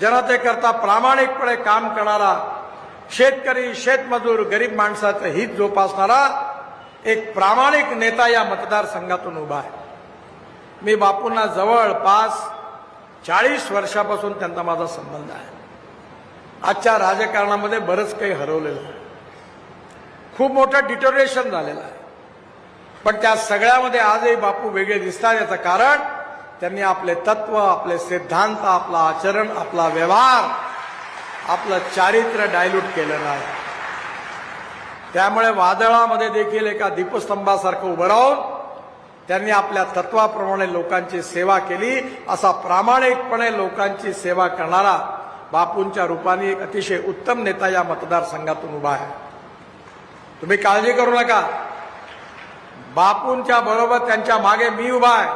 जनतेकरता प्रामाणिकपणे काम करणारा शेतकरी शेतमजूर गरीब माणसाचं हित जोपासणारा एक प्रामाणिक नेता या मतदारसंघातून उभा आहे. मी बापूंना जवळपास चाळीस वर्षापासून त्यांचा माझा संबंध आहे. आजच्या राजकारणामध्ये बरंच काही हरवलेलं आहे. खूप मोठं डिटोरेशन झालेलं आहे. पण त्या सगळ्यामध्ये आजही बापू वेगळे दिसतात याचं कारण त्यांनी आपले तत्व आपले सिद्धांत आपला आचरण आपला व्यवहार आपलं चारित्र्य डायल्यूट केलं नाही. त्यामुळे वादळामध्ये देखील एका दीपस्तंभासारखं उभं राहून त्यांनी आपल्या तत्वाप्रमाणे लोकांची सेवा केली. असा प्रामाणिकपणे लोकांची सेवा करणारा बापूंच्या रूपाने एक अतिशय उत्तम नेता या मतदारसंघातून उभा आहे. तुम्ही काळजी करू नका. बापूंच्या बरोबर त्यांच्या मागे मी उभा आहे.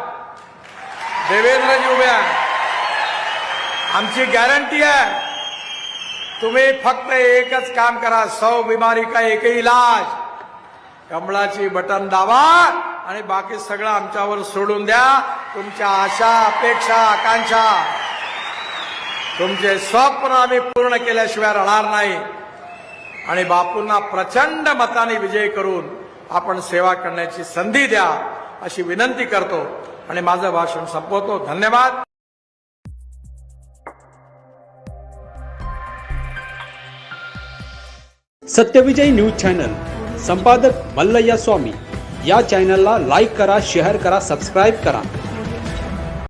देवेंद्रजी उभे आहे. आमची गॅरंटी आहे. तुम्ही फक्त एकच काम करा. सौ बिमारी का एकही इलाज. कमळाची बटन दाबा आणि बाकी सगळं आमच्यावर सोडून द्या. तुमच्या आशा अपेक्षा आकांक्षा तुमचे स्वप्न आम्ही पूर्ण केल्याशिवाय राहणार नाही. आणि बापूंना प्रचंड मताने विजय करून आपण सेवा करण्याची संधी द्या अशी विनंती करतो आणि माझं भाषण संपवतो. धन्यवाद. Satyavijay news channel. संपादक मल्लय्या स्वामी. या चॅनलला लाईक करा शेअर करा सबस्क्राईब करा.